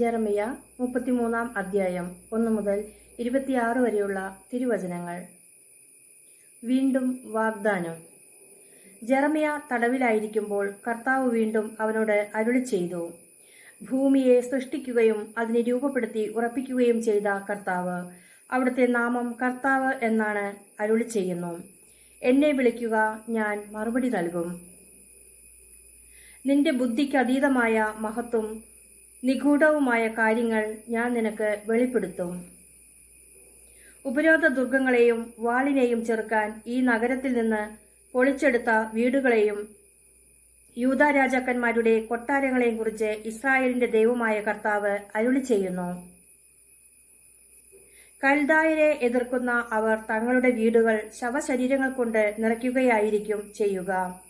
ജെറമിയ മുപ്പത്തിമൂന്നാം അധ്യായം ഒന്ന് മുതൽ ഇരുപത്തിയാറ് വരെയുള്ള തിരുവചനങ്ങൾ. വീണ്ടും വാഗ്ദാനം. ജെറമിയ തടവിലായിരിക്കുമ്പോൾ കർത്താവ് വീണ്ടും അവനോട് അരുളി ചെയ്തു. ഭൂമിയെ സൃഷ്ടിക്കുകയും അതിനെ രൂപപ്പെടുത്തി ഉറപ്പിക്കുകയും ചെയ്ത കർത്താവ് അവിടുത്തെ നാമം കർത്താവ് എന്നാണ് അരുളി ചെയ്യുന്നു. എന്നെ വിളിക്കുക ഞാൻ മറുപടി നൽകും. നിന്റെ ബുദ്ധിക്ക് അതീതമായ മഹത്വം നിഗൂഢവുമായ കാര്യങ്ങൾ ഞാൻ നിനക്ക് വെളിപ്പെടുത്തും. ഉപരോധ ദുർഗങ്ങളെയും വാളിനെയും ചെറുക്കാൻ ഈ നഗരത്തിൽ നിന്ന് പൊളിച്ചെടുത്ത വീടുകളെയും യൂത രാജാക്കന്മാരുടെ കൊട്ടാരങ്ങളെയും കുറിച്ച് ഇസ്രായേലിന്റെ ദൈവമായ കർത്താവ് അരുളി ചെയ്യുന്നു. കൽദായരെ എതിർക്കുന്ന അവർ തങ്ങളുടെ വീടുകൾ ശവശരീരങ്ങൾ കൊണ്ട് നിറയ്ക്കുകയായിരിക്കും ചെയ്യുക.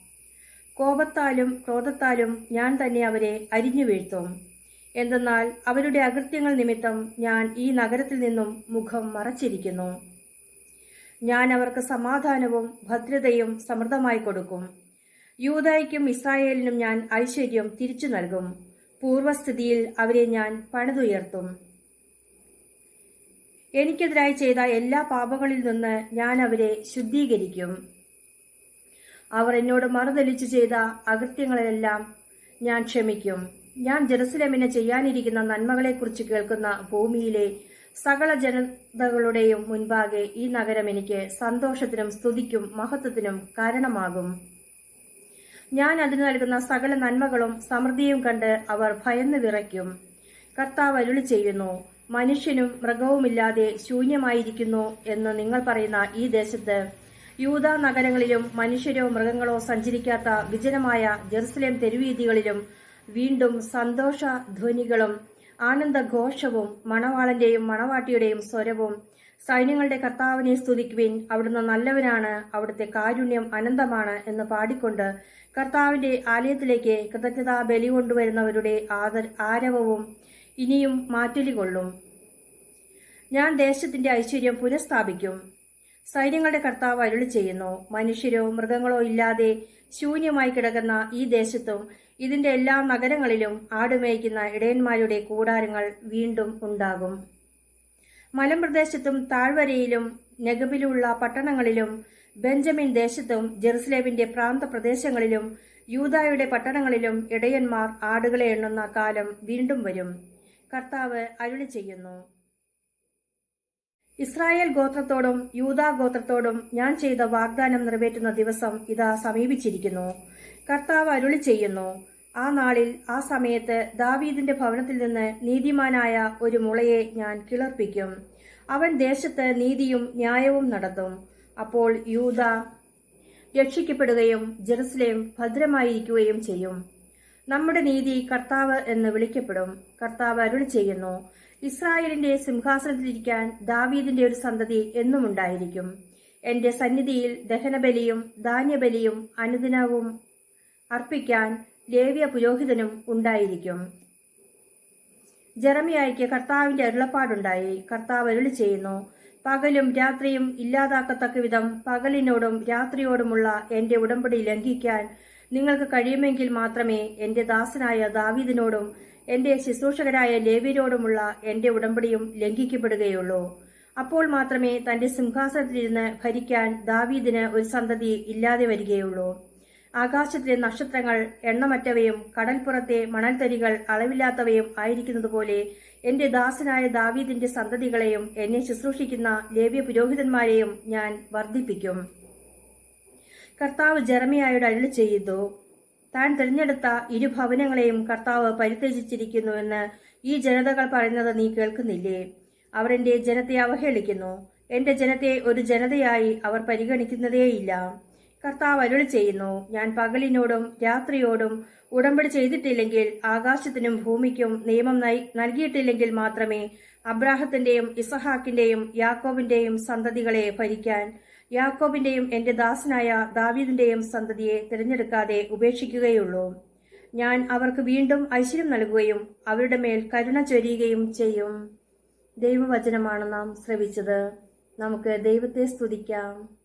കോപത്താലും ക്രോധത്താലും ഞാൻ തന്നെ അവരെ അരിഞ്ഞു വീഴ്ത്തും. എന്തെന്നാൽ അവരുടെ അകൃത്യങ്ങൾ നിമിത്തം ഞാൻ ഈ നഗരത്തിൽ നിന്നും മുഖം മറച്ചിരിക്കുന്നു. ഞാൻ അവർക്ക് സമാധാനവും ഭദ്രതയും സമൃദ്ധമായി കൊടുക്കും. യൂതായ്ക്കും ഇസ്രായേലിനും ഞാൻ ഐശ്വര്യം തിരിച്ചു നൽകും. പൂർവസ്ഥിതിയിൽ അവരെ ഞാൻ പണിതുയർത്തും. എനിക്കെതിരായി ചെയ്ത എല്ലാ പാപങ്ങളിൽ നിന്ന് ഞാൻ അവരെ ശുദ്ധീകരിക്കും. അവർ എന്നോട് മറുതലിച്ചു ചെയ്ത അകൃത്യങ്ങളെല്ലാം ഞാൻ ക്ഷമിക്കും. ഞാൻ ജെറുസലേമിന് ചെയ്യാനിരിക്കുന്ന നന്മകളെക്കുറിച്ച് കേൾക്കുന്ന ഭൂമിയിലെ സകല ജനതകളുടെയും മുൻപാകെ ഈ നഗരം എനിക്ക് സന്തോഷത്തിനും സ്തുതിക്കും മഹത്വത്തിനും കാരണമാകും. ഞാൻ അതിന് നൽകുന്ന സകല നന്മകളും സമൃദ്ധിയും കണ്ട് അവർ ഭയന്ന് വിറയ്ക്കും. കർത്താവ് അരുളി ചെയ്യുന്നു മനുഷ്യനും മൃഗവുമില്ലാതെ ശൂന്യമായിരിക്കുന്നു എന്ന് നിങ്ങൾ പറയുന്ന ഈ ദേശത്ത് യൂത നഗരങ്ങളിലും മനുഷ്യരോ മൃഗങ്ങളോ സഞ്ചരിക്കാത്ത വിജനമായ ജെറുസലേം തെരുവീതികളിലും വീണ്ടും സന്തോഷ ധ്വനികളും ആനന്ദഘോഷവും മണവാളന്റെയും മണവാട്ടിയുടെയും സ്വരവും സൈന്യങ്ങളുടെ കർത്താവിനെ സ്തുതിക്കുവിൻ. അവിടുന്ന് നല്ലവനാണ്. അവിടുത്തെ കാരുണ്യം അനന്തമാണ് എന്ന് പാടിക്കൊണ്ട് കർത്താവിന്റെ ആലയത്തിലേക്ക് കൃതജ്ഞതാ ബലി കൊണ്ടുവരുന്നവരുടെ ആദർ ആരവവും ഇനിയും മാറ്റൊലികൊള്ളും. ഞാൻ ദേശത്തിന്റെ ഐശ്വര്യം പുനഃസ്ഥാപിക്കും. സൈന്യങ്ങളുടെ കർത്താവ് അരുളി ചെയ്യുന്നു മനുഷ്യരോ മൃഗങ്ങളോ ഇല്ലാതെ ശൂന്യമായി കിടക്കുന്ന ഈ ദേശത്തും ഇതിന്റെ എല്ലാ നഗരങ്ങളിലും ആടുമേയ്ക്കുന്ന ഇടയന്മാരുടെ കൂടാരങ്ങൾ വീണ്ടും ഉണ്ടാകും. മലമ്പ്രദേശത്തും താഴ്വരയിലും നെഗബിലുള്ള പട്ടണങ്ങളിലും ബെഞ്ചമിൻ ദേശത്തും ജെറുസലേമിന്റെ പ്രാന്ത പ്രദേശങ്ങളിലും യൂതായുടെ പട്ടണങ്ങളിലും ഇടയന്മാർ ആടുകളെ എണ്ണുന്ന കാലം വീണ്ടും വരും. കർത്താവ് അരുളി ചെയ്യുന്നു. ഇസ്രായേൽ ഗോത്രത്തോടും യൂതാ ഗോത്രത്തോടും ഞാൻ ചെയ്ത വാഗ്ദാനം നിറവേറ്റുന്ന ദിവസം ഇതാ സമീപിച്ചിരിക്കുന്നു. കർത്താവ് അരുളി ചെയ്യുന്നു. ആ നാളിൽ ആ സമയത്ത് ദാവീദിന്റെ ഭവനത്തിൽ നിന്ന് നീതിമാനായ ഒരു മുളയെ ഞാൻ കിളർപ്പിക്കും. അവൻ ദേശത്ത് നീതിയും ന്യായവും നടത്തും. അപ്പോൾ യൂത രക്ഷിക്കപ്പെടുകയും ജെറുസലേം ഭദ്രമായിരിക്കുകയും ചെയ്യും. നമ്മുടെ നീതി കർത്താവ് എന്ന് വിളിക്കപ്പെടും. കർത്താവ് അരുളി ചെയ്യുന്നു. ഇസ്രായേലിന്റെ സിംഹാസനത്തിലിരിക്കാൻ ദാവീദിന്റെ ഒരു സന്തതി എന്നുമുണ്ടായിരിക്കും എന്റെ സന്നിധിയിൽ ദഹനബലിയും ധാന്യബലിയും അനുദിനവും അർപ്പിക്കാൻ ലേവ്യ പുരോഹിതനും ഉണ്ടായിരിക്കും. ജെറമിയായിക്ക് കർത്താവിന്റെ അരുളപ്പാടുണ്ടായി. കർത്താവ് അരുളി ചെയ്യുന്നു പകലും രാത്രിയും ഇല്ലാതാക്കത്തക്ക വിധം പകലിനോടും രാത്രിയോടുമുള്ള എന്റെ ഉടമ്പടി ലംഘിക്കാൻ നിങ്ങൾക്ക് കഴിയുമെങ്കിൽ മാത്രമേ എന്റെ ദാസനായ ദാവീദിനോടും എന്റെ ശുശ്രൂഷകരായ ലേവ്യരോടുമുള്ള എന്റെ ഉടമ്പടിയും ലംഘിക്കപ്പെടുകയുള്ളൂ. അപ്പോൾ മാത്രമേ തന്റെ സിംഹാസനത്തിലിരുന്ന് ഭരിക്കാൻ ദാവീദിന് ഒരു സന്തതി ഇല്ലാതെ വരികയുള്ളൂ. ആകാശത്തിലെ നക്ഷത്രങ്ങൾ എണ്ണമറ്റവയും കടൽപ്പുറത്തെ മണൽത്തരികൾ അളവില്ലാത്തവയും ആയിരിക്കുന്നതുപോലെ എന്റെ ദാസനായ ദാവീദിന്റെ സന്തതികളെയും എന്നെ ശുശ്രൂഷിക്കുന്ന ലേവ്യ പുരോഹിതന്മാരെയും ഞാൻ വർദ്ധിപ്പിക്കും. കർത്താവ് ജെറമിയായോട് അരുളി ചെയ്തു താൻ തിരഞ്ഞെടുത്ത ഇരുഭവനങ്ങളെയും കർത്താവ് പരിത്യജിച്ചിരിക്കുന്നുവെന്ന് ഈ ജനതകൾ പറയുന്നത് നീ കേൾക്കുന്നില്ലേ? അവരെന്റെ ജനത്തെ അവഹേളിക്കുന്നു. എന്റെ ജനത്തെ ഒരു ജനതയായി അവർ പരിഗണിക്കുന്നതേയില്ല. കർത്താവ് അരുളി ചെയ്യുന്നു. ഞാൻ പകലിനോടും രാത്രിയോടും ഉടമ്പടി ചെയ്തിട്ടില്ലെങ്കിൽ ആകാശത്തിനും ഭൂമിക്കും നിയമം നൽകിയിട്ടില്ലെങ്കിൽ മാത്രമേ അബ്രാഹത്തിന്റെയും ഇസഹാക്കിന്റെയും യാക്കോബിന്റെയും സന്തതികളെ ഭരിക്കാൻ യാക്കോബിന്റെയും എന്റെ ദാസനായ ദാവീദിന്റെയും സന്തതിയെ തിരഞ്ഞെടുക്കാതെ ഉപേക്ഷിക്കുകയുള്ളൂ. ഞാൻ അവർക്ക് വീണ്ടും ഐശ്വര്യം നൽകുകയും അവരുടെ മേൽ കരുണ ചൊരിയുകയും ചെയ്യും. ദൈവവചനമാണ് നാം ശ്രവിച്ചത്. നമുക്ക് ദൈവത്തെ സ്തുതിക്കാം.